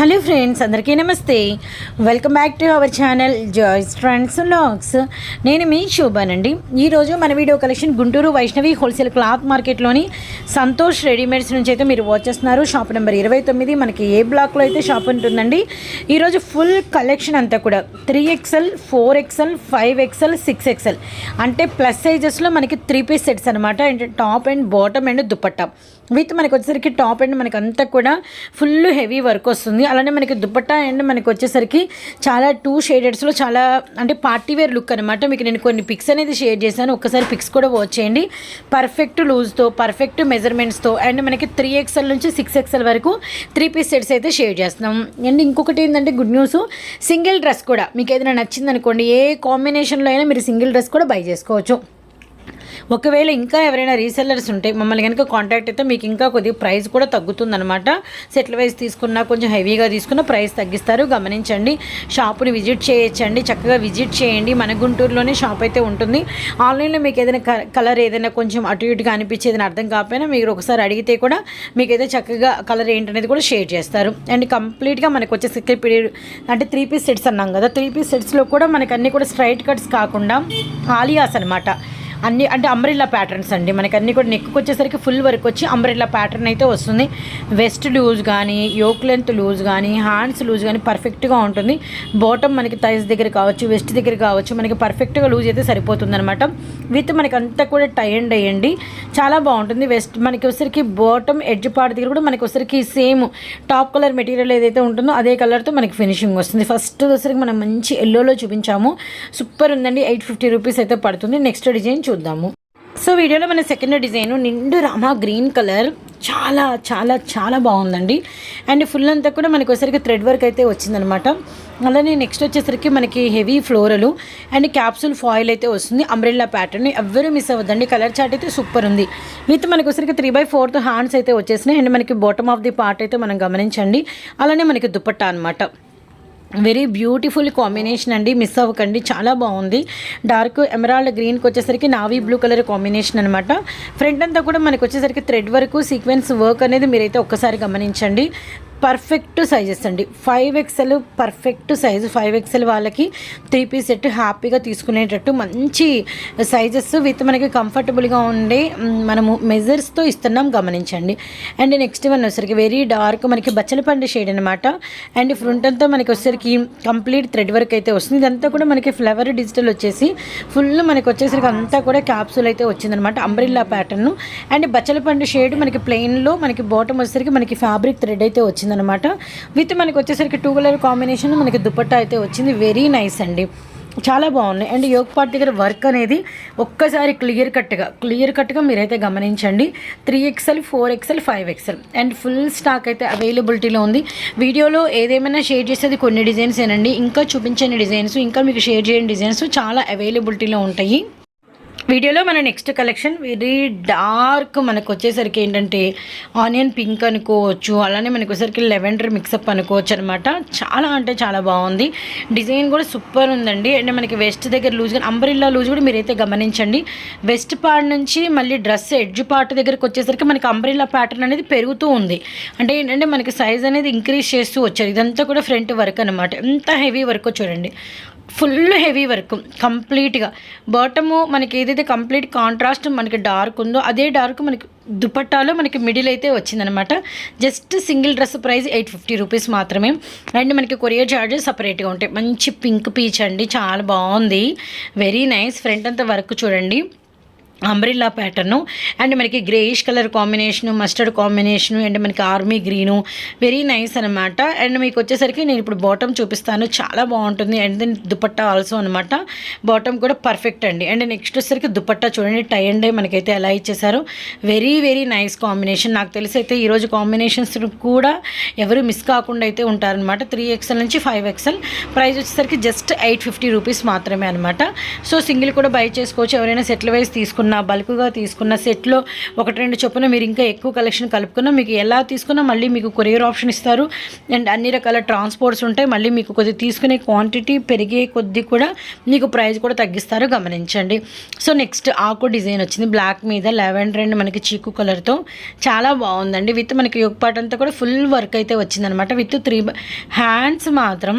Hello friends అందరికీ నమస్తే. Welcome back to our channel joys friends logs. నేను మీ శోభానండి. ఈరోజు మన video collection Guntur Vaishnavi wholesale cloth మార్కెట్లోని Santosh readymades నుంచి అయితే మీరు వాచ్ చేస్తున్నారు. షాప్ నెంబర్ ఇరవై తొమ్మిది మనకి ఏ బ్లాక్లో అయితే షాప్ ఉంటుందండి. ఈరోజు ఫుల్ కలెక్షన్ అంతా కూడా three XL four XL five XL six XL. అంటే ప్లస్ సైజెస్లో మనకి త్రీ పీస్ సెట్స్ అనమాట అంటే top and bottom and dupatta. With మనకి వచ్చేసరికి టాప్ అండ్ మనకి అంతా కూడా ఫుల్ హెవీ వర్క్ వస్తుంది. అలానే మనకి దుపట్టా అండ్ మనకి వచ్చేసరికి చాలా టూ షేడెడ్స్లో చాలా అంటే పార్టీ వేర్ లుక్ అనమాట మీకు నేను కొన్ని పిక్స్ అనేది షేర్ చేశాను. ఒక్కసారి పిక్స్ కూడా వాచ్ చేయండి. పర్ఫెక్ట్ లూజ్తో పర్ఫెక్ట్ మెజర్మెంట్స్తో అండ్ మనకి త్రీ ఎక్స్ఎల్ నుంచి సిక్స్ ఎక్స్ఎల్ వరకు త్రీ పీస్ సెట్స్ అయితే షేర్ చేస్తున్నాం. అండ్ ఇంకొకటి ఏంటంటే గుడ్ న్యూస్ సింగిల్ డ్రెస్ కూడా మీకు ఏదైనా నచ్చింది అనుకోండి ఏ కాంబినేషన్లో అయినా మీరు సింగిల్ డ్రెస్ కూడా బై చేసుకోవచ్చు. ఒకవేళ ఇంకా ఎవరైనా రీసెల్లర్స్ ఉంటే మమ్మల్ని కనుక కాంటాక్ట్ అయితే మీకు ఇంకా కొద్దిగా ప్రైస్ కూడా తగ్గుతుందనమాట సెటిల్ వైజ్ తీసుకున్నా కొంచెం హెవీగా తీసుకున్న ప్రైస్ తగ్గిస్తారు. గమనించండి షాపుని విజిట్ చేయొచ్చండి. చక్కగా విజిట్ చేయండి. మన గుంటూరులోనే షాప్ అయితే ఉంటుంది. ఆన్లైన్లో మీకు ఏదైనా కలర్ ఏదైనా కొంచెం అటు ఇటుగా అనిపించేది అర్థం కాకపోయినా మీరు ఒకసారి అడిగితే కూడా మీకైతే చక్కగా కలర్ ఏంటనేది కూడా షేర్ చేస్తారు. అండ్ కంప్లీట్గా మనకు వచ్చే సెక్యూర్ అంటే త్రీ పీస్ సెట్స్ అన్నాం కదా. త్రీ పీస్ సెట్స్లో కూడా మనకు అన్నీ కూడా స్ట్రైట్ కట్స్ కాకుండా ఆలియాస్ అనమాట అన్ని అంటే అంబ్రిల్లా ప్యాటర్న్స్ అండి. మనకి అన్ని కూడా నెక్కి వచ్చేసరికి ఫుల్ వర్క్ వచ్చి అంబ్రిల్లా ప్యాటర్న్ అయితే వస్తుంది. వెస్ట్ లూజ్ కానీ యోక్ లెంత్ లూజ్ కానీ హ్యాండ్స్ లూజ్ కానీ పర్ఫెక్ట్గా ఉంటుంది. బాటమ్ మనకి థైస్ దగ్గర కావచ్చు వెస్ట్ దగ్గర కావచ్చు మనకి పర్ఫెక్ట్గా లూజ్ అయితే సరిపోతుంది అనమాట విత్ మనకి అంతా కూడా టై అండ్. అయ్యండి చాలా బాగుంటుంది. వెస్ట్ మనకి వచ్చరికి బాటమ్ ఎడ్జ్ పార్ట్ దగ్గర కూడా మనకి వచ్చరికి సేమ్ టాప్ కలర్ మెటీరియల్ ఏదైతే ఉంటుందో అదే కలర్తో మనకి ఫినిషింగ్ వస్తుంది. ఫస్ట్ వచ్చరికి మనం మంచి ఎల్లోలో చూపించాము. సూపర్ ఉందండి. ఎయిట్ ఫిఫ్టీ రూపీస్ అయితే పడుతుంది. నెక్స్ట్ డిజైన్ చూద్దాము. సో వీడియోలో మన సెకండ్ డిజైన్ నిండు రామా గ్రీన్ కలర్. చాలా చాలా చాలా బాగుందండి. అండ్ ఫుల్ అంతా కూడా మనకి ఒకసారికి థ్రెడ్ వర్క్ అయితే వచ్చిందనమాట. అలానే నెక్స్ట్ వచ్చేసరికి మనకి హెవీ ఫ్లోరలు అండ్ క్యాప్సూల్ ఫాయిల్ అయితే వస్తుంది. అంబ్రెల్లా ప్యాటర్న్ ఎవ్వరూ మిస్ అవ్వద్దండి. కలర్ చార్ట్ అయితే సూపర్ ఉంది. విత్ మనకి ఒకసారికి త్రీ బై ఫోర్త్ హ్యాండ్స్ అయితే వచ్చేసినాయి. అండ్ మనకి బాటమ్ ఆఫ్ ది పార్ట్ అయితే మనం గమనించండి. అలానే మనకి దుపట్టా అనమాట వెరీ బ్యూటిఫుల్ కాంబినేషన్ అండి మిస్ అవ్వకండి చాలా బాగుంది. డార్క్ ఎమరాల్డ్ గ్రీన్కి వచ్చేసరికి నావీ బ్లూ కలర్ కాంబినేషన్ అనమాట ఫ్రంట్ అంతా కూడా మనకు వచ్చేసరికి థ్రెడ్ వర్క్ సీక్వెన్స్ వర్క్ అనేది మీరైతే ఒక్కసారి గమనించండి. పర్ఫెక్ట్ సైజెస్ అండి. Five XL perfect size five XL వాళ్ళకి త్రీ పీస్ సెట్ హ్యాపీగా తీసుకునేటట్టు మంచి సైజెస్ విత్ మనకి కంఫర్టబుల్గా ఉండే మనము మెజర్స్తో ఇస్తున్నాం గమనించండి. అండ్ నెక్స్ట్ వన్ వచ్చేసరికి వెరీ డార్క్ మనకి బచ్చల పండు షేడ్ అనమాట అండ్ ఫ్రంట్ అంతా మనకి వచ్చేసరికి కంప్లీట్ థ్రెడ్ వర్క్ అయితే వస్తుంది. ఇదంతా కూడా మనకి ఫ్లవర్ డిజిటల్ వచ్చేసి ఫుల్ మనకి వచ్చేసరికి అంతా కూడా క్యాప్సూల్ అయితే వచ్చిందనమాట అంబ్రిల్లా ప్యాటర్న్ అండ్ బచ్చల పండు షేడ్ మనకి ప్లెయిన్లో మనకి బాటమ్ వచ్చేసరికి మనకి ఫ్యాబ్రిక్ థ్రెడ్ అయితే వచ్చింది వచ్చిందనమాట విత్ మనకి వచ్చేసరికి టూ కలర్ కాంబినేషన్ మనకి దుపట్టా అయితే వచ్చింది. వెరీ నైస్ అండి. చాలా బాగున్నాయి. అండ్ యోగ్ పార్ట్ దగ్గర వర్క్ అనేది ఒక్కసారి క్లియర్ కట్గా క్లియర్ కట్గా మీరైతే గమనించండి. Three XL four XL five XL and full stock అయితే అవైలబిలిటీలో ఉంది. వీడియోలో ఏదేమైనా షేర్ చేసేది కొన్ని డిజైన్స్ ఏనండి. ఇంకా చూపించని డిజైన్స్ ఇంకా మీకు షేర్ చేయని డిజైన్స్ చాలా అవైలబిలిటీలో ఉంటాయి. వీడియోలో మన నెక్స్ట్ కలెక్షన్ వెరీ డార్క్ మనకు వచ్చేసరికి ఏంటంటే ఆనియన్ పింక్ అనుకోవచ్చు అలానే మనకు వచ్చేసరికి లెవెండర్ మిక్సప్ అనుకోవచ్చు అనమాట చాలా అంటే చాలా బాగుంది. డిజైన్ కూడా సూపర్ ఉందండి. అంటే మనకి వెస్ట్ దగ్గర లూజ్ కానీ అంబ్రిల్లా లూజ్ కూడా మీరైతే గమనించండి. వెస్ట్ పార్ట్ నుంచి మళ్ళీ డ్రెస్ ఎడ్జ్ పార్ట్ దగ్గరకు వచ్చేసరికి మనకి అంబ్రిల్లా ప్యాటర్న్ అనేది పెరుగుతూ ఉంది. అంటే ఏంటంటే మనకి సైజ్ అనేది ఇంక్రీజ్ చేస్తూ వచ్చారు. ఇదంతా కూడా ఫ్రంట్ వర్క్ అనమాట ఎంత హెవీ వర్క్ చూడండి. ఫుల్ హెవీ వర్క్ కంప్లీట్గా. బాటము మనకి ఏదైతే కంప్లీట్ కాంట్రాస్ట్ మనకి డార్క్ ఉందో అదే డార్క్ మనకి దుపట్టాలో మనకి మిడిల్ అయితే వచ్చిందనమాట just single dress price eight fifty rupees మాత్రమే. అండ్ మనకి కొరియర్ చార్జెస్ సపరేట్గా ఉంటాయి. మంచి పింక్ పీచ్ అండి చాలా బాగుంది. Very nice. ఫ్రంట్ అంతా వర్క్ చూడండి. Umbrella pattern. అండ్ మనకి greyish colour combination mustard combination and మనకి ఆర్మీ గ్రీను. వెరీ నైస్ అనమాట అండ్ మీకు వచ్చేసరికి నేను ఇప్పుడు బాటమ్ చూపిస్తాను. చాలా బాగుంటుంది. అండ్ దెన్ దుపట్టా ఆల్సో అనమాట బాటమ్ కూడా పర్ఫెక్ట్ అండి. అండ్ నెక్స్ట్ వచ్చేసరికి దుపట్టా చూడండి. టై అండ్ డై మనకైతే ఎలా ఇచ్చేసారు వెరీ వెరీ నైస్ కాంబినేషన్. నాకు తెలిసి అయితే ఈరోజు కాంబినేషన్స్ కూడా ఎవరు మిస్ కాకుండా అయితే ఉంటారనమాట త్రీ ఎక్స్ఎల్ నుంచి ఫైవ్ ఎక్స్ఎల్. ప్రైస్ వచ్చేసరికి జస్ట్ ఎయిట్ ఫిఫ్టీ రూపీస్ మాత్రమే అనమాట సో సింగిల్ కూడా బై చేసుకోవచ్చు. ఎవరైనా సెటిల్ వైజ్ తీసుకున్న తీసుకున్న బల్క్గా తీసుకున్న సెట్లో ఒకటి రెండు చొప్పున మీరు ఇంకా ఎక్కువ కలెక్షన్ కలుపుకున్నా మీకు ఎలా తీసుకున్నా మళ్ళీ మీకు కొరియర్ ఆప్షన్ ఇస్తారు. అండ్ అన్ని రకాల ట్రాన్స్పోర్ట్స్ ఉంటాయి. మళ్ళీ మీకు కొద్ది తీసుకునే క్వాంటిటీ పెరిగే కొద్దీ కూడా మీకు ప్రైస్ కూడా తగ్గిస్తారు. గమనించండి. సో నెక్స్ట్ ఆకు డిజైన్ వచ్చింది. బ్లాక్ మీద లెవెండర్ అండ్ మనకి చీకు కలర్తో. చాలా బాగుందండి. విత్ మనకి యోగ పాట అంతా కూడా ఫుల్ వర్క్ అయితే వచ్చిందనమాట. విత్ త్రీ హ్యాండ్స్ మాత్రం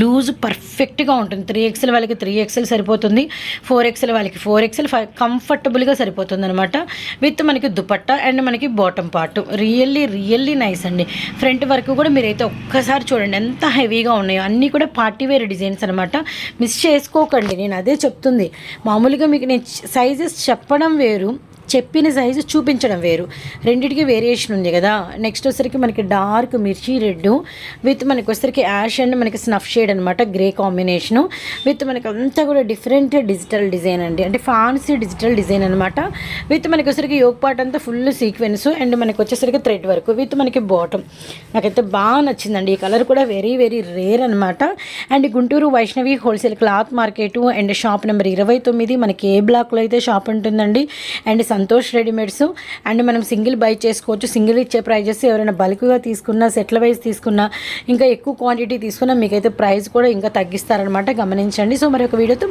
లూజ్ పర్ఫెక్ట్గా ఉంటుంది. త్రీ ఎక్స్ఎల్ వాళ్ళకి త్రీ ఎక్స్ఎల్ సరిపోతుంది. ఫోర్ ఎక్స్ఎల్ వాళ్ళకి ఫోర్ ఎక్స్ఎల్ ఫైవ్ కంఫర్టబుల్గా సరిపోతుంది అనమాట విత్ మనకి దుపట్టా అండ్ మనకి bottom part. Really really nice అండి. ఫ్రంట్ వరకు కూడా మీరైతే ఒక్కసారి చూడండి ఎంత హెవీగా ఉన్నాయో. అన్నీ కూడా పార్టీ వేర్ డిజైన్స్ అనమాట మిస్ చేసుకోకండి. నేను అదే చెప్తుంది. మామూలుగా మీకు నేను సైజెస్ చెప్పడం వేరు. చెప్పిన సైజు చూపించడం వేరు. రెండింటికి వేరియేషన్ ఉంది కదా. నెక్స్ట్ వచ్చరికి మనకి డార్క్ మిర్చి రెడ్ విత్ మనకి వచ్చరికి యాష్ అండ్ మనకి స్నఫ్ షేడ్ అనమాట గ్రే కాంబినేషను విత్ మనకి అంతా కూడా డిఫరెంట్ డిజిటల్ డిజైన్ అండి. అంటే ఫాన్సీ డిజిటల్ డిజైన్ అనమాట విత్ మనకి వచ్చరికి యోగ్ పార్ట్ అంతా ఫుల్ సీక్వెన్స్ అండ్ మనకి వచ్చేసరికి థ్రెడ్ వర్క్ విత్ మనకి బాటమ్ నాకైతే బాగా నచ్చిందండి. ఈ కలర్ కూడా వెరీ వెరీ రేర్ అనమాట and Guntur Vaishnavi wholesale cloth market and shop number ఇరవై తొమ్మిది. మనకి ఏ బ్లాక్లో అయితే షాప్ ఉంటుందండి? అండ్ సంతోష్ రెడీమేడ్స్ అండ్ మనం సింగిల్ బై చేసుకోవచ్చు. సింగిల్ ఇచ్చే ప్రైజెస్ ఎవరైనా బల్క్గా తీసుకున్నా సెట్ల వైజ్ తీసుకున్నా ఇంకా ఎక్కువ క్వాంటిటీ తీసుకున్నా మీకైతే ప్రైస్ కూడా ఇంకా తగ్గిస్తారనమాట గమనించండి. సో మరి ఒక వీడియోతో